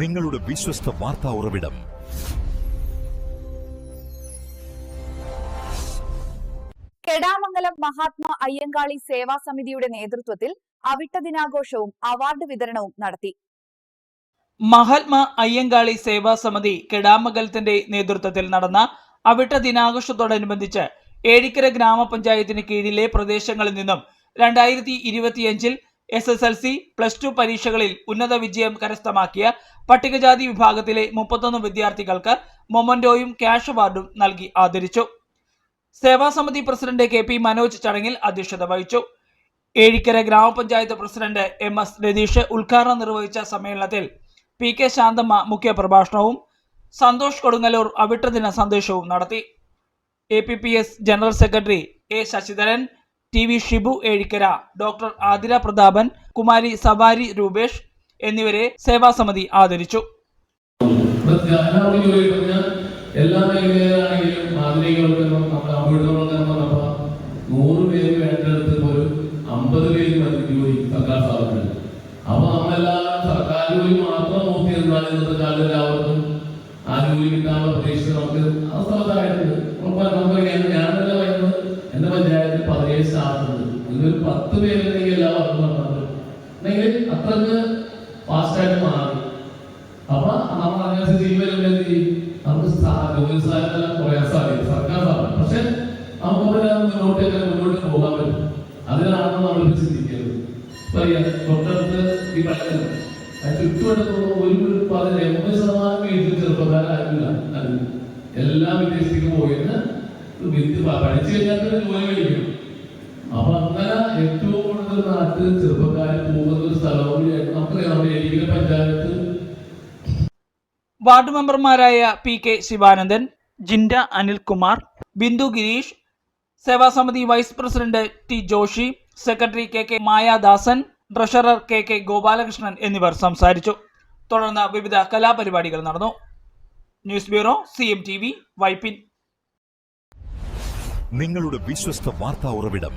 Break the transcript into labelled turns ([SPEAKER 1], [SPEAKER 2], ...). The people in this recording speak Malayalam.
[SPEAKER 1] നിങ്ങളുടെ വിശ്വസ്ത വാർത്താ ഉറവിടം.
[SPEAKER 2] കെടാമംഗലം മഹാത്മാ അയ്യങ്കാളി സേവാ സമിതിയുടെ നേതൃത്വത്തിൽ അവിട്ട ദിനാഘോഷവും അവാർഡ് വിതരണവും നടത്തി.
[SPEAKER 3] മഹാത്മാ അയ്യങ്കാളി സേവാ സമിതി കെടാമംഗലത്തിന്റെ നേതൃത്വത്തിൽ നടന്ന അവിട്ട ദിനാഘോഷത്തോടനുബന്ധിച്ച് ഏഴിക്കര ഗ്രാമപഞ്ചായത്തിന് കീഴിലെ പ്രദേശങ്ങളിൽ നിന്നും രണ്ടായിരത്തി ഇരുപത്തിയഞ്ചിൽ S S L C plus two പരീക്ഷകളിൽ ഉന്നത വിജയം കരസ്ഥമാക്കിയ പട്ടികജാതി വിഭാഗത്തിലെ മുപ്പത്തൊന്ന് വിദ്യാർത്ഥികൾക്ക് മൊമന്റോയും ക്യാഷ് അവാർഡും നൽകി ആദരിച്ചു. Sevasamiti president K P Manoj ചടങ്ങിൽ അധ്യക്ഷത വഹിച്ചു. ഏഴിക്കര ഗ്രാമപഞ്ചായത്ത് പ്രസിഡന്റ് എം എസ് രതീഷ് ഉദ്ഘാടനം നിർവഹിച്ച സമ്മേളനത്തിൽ പി കെ ശാന്തമ്മ മുഖ്യ പ്രഭാഷണവും സന്തോഷ് കൊടുങ്ങല്ലൂർ അവിട്ടദിന സന്ദേശവും നടത്തി. A P P S general secretary A Sasidharan T V Shibu Ezhikkara doctor Athira Prathapan Kumari സവാരി രൂപേഷ് എന്നിവരെ സേവാസമിതി ആദരിച്ചു.
[SPEAKER 4] എല്ലാ മേഖലയിലാണെങ്കിലും ആധുനികവൽക്കരണം നമ്മുടെ അമിതങ്ങൾക്ക് പറഞ്ഞപ്പോ നൂറ് പേര് വേണ്ടടുത്ത് പോലും അമ്പത് പേര് മതി ജോലി സർക്കാർ സ്ഥാപനങ്ങളിൽ അപ്പൊ നമ്മളെല്ലാം സർക്കാർ ജോലി മാത്രം നോക്കി ഇന്നത്തെ കാലത്ത് എല്ലാവർക്കും ആ ജോലി കിട്ടാനുള്ള പ്രതീക്ഷ നമുക്ക് സ്റ്റാഫുണ്ട് ഇതൊരു പത്ത് പേരുണ്ടെങ്കിൽ എല്ലാവർക്കും നടന്നത് അല്ലെങ്കിൽ ഫാസ്റ്റായിട്ട് മാറി. അപ്പൊ നമ്മൾ അതിനനുസരിച്ച് ചെയ്യുമ്പോൾ എന്ത് ചെയ്യും? നമുക്ക് സ്ഥാ- ജോലി സ്ഥാനത്തെല്ലാം കുറയാൻ സാധിക്കും സർക്കാർ സ്ഥാപനം പക്ഷെ നമുക്ക് മുന്നോട്ട് മുന്നോട്ടേക്ക് മുന്നോട്ട് പോകാൻ പറ്റും? അതിനാണ് നമ്മൾ ചിന്തിക്കുന്നത്. തൊട്ടടുത്ത് ഈ പള്ളിയിൽ ചുറ്റുവട്ടത്തുള്ള ഒരു പതിന് എൺപത് ശതമാനം വീട്ടിൽ എല്ലാ വിദേശത്തേക്ക് പോയിട്ട് വിദ്യ പഠിച്ചു കഴിഞ്ഞാൽ ജോലി കഴിക്കും ഏറ്റവും കൂടുതൽ നാട്ടിൽ ചെറുപ്പക്കാർ പോകുന്ന ഒരു സ്ഥലവും നമുക്കറിയാം ഏരിയയിലെ പഞ്ചായത്ത്.
[SPEAKER 3] വാർഡ് മെമ്പർമാരായ P K Sivanandan Jinda Anilkumar Bindu Gireesh Sevasamiti vice president T Joshy secretary K K Mayadasan treasurer K K Gopalakrishnan എന്നിവർ സംസാരിച്ചു. തുടർന്ന് വിവിധ കലാപരിപാടികൾ നടന്നു. News bureau C M T V Vypin.
[SPEAKER 1] നിങ്ങളുടെ വിശ്വസ്ത വാർത്താ ഉറവിടം